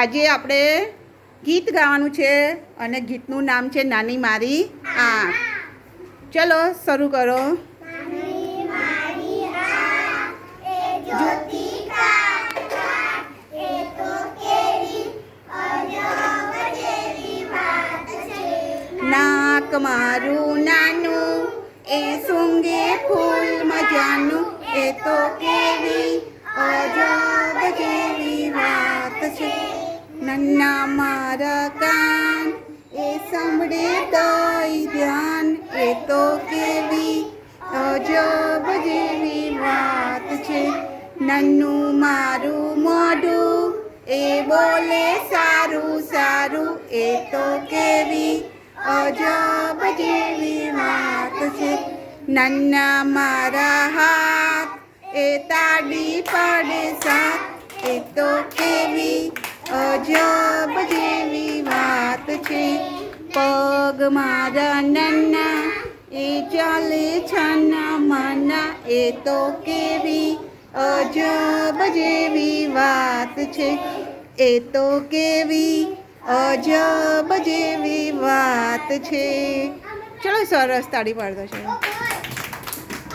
આજે આપણે ગીત ગાવાનું છે અને ગીતનું નામ છે નાની મારી આંખ. ચલો, શરૂ કરો. નાક મારું નાનું, એ સૂંઘે ફૂલ મજાનું, એ તો કેવી નન્ના મારા કાન એ સાંભળે તોય ધ્યાન એ તો કેવી અજબ જેવી વાત છે નન્નું મારું મોઢું એ બોલે સારું સારું એ તો કેવી અજબ જેવી વાત છે નન્ના મારા હાથ એ તાડી પડે સાથ એ તો કેવી અજબ જેવી વાત છે. પગ મારા નન્ના એ ચાલે છાના માના, એ તો કેવી અજબ જેવી વાત છે. એ તો કેવી અજબ જેવી વાત છે. ચલો સરસ તાળી પાડતો છે.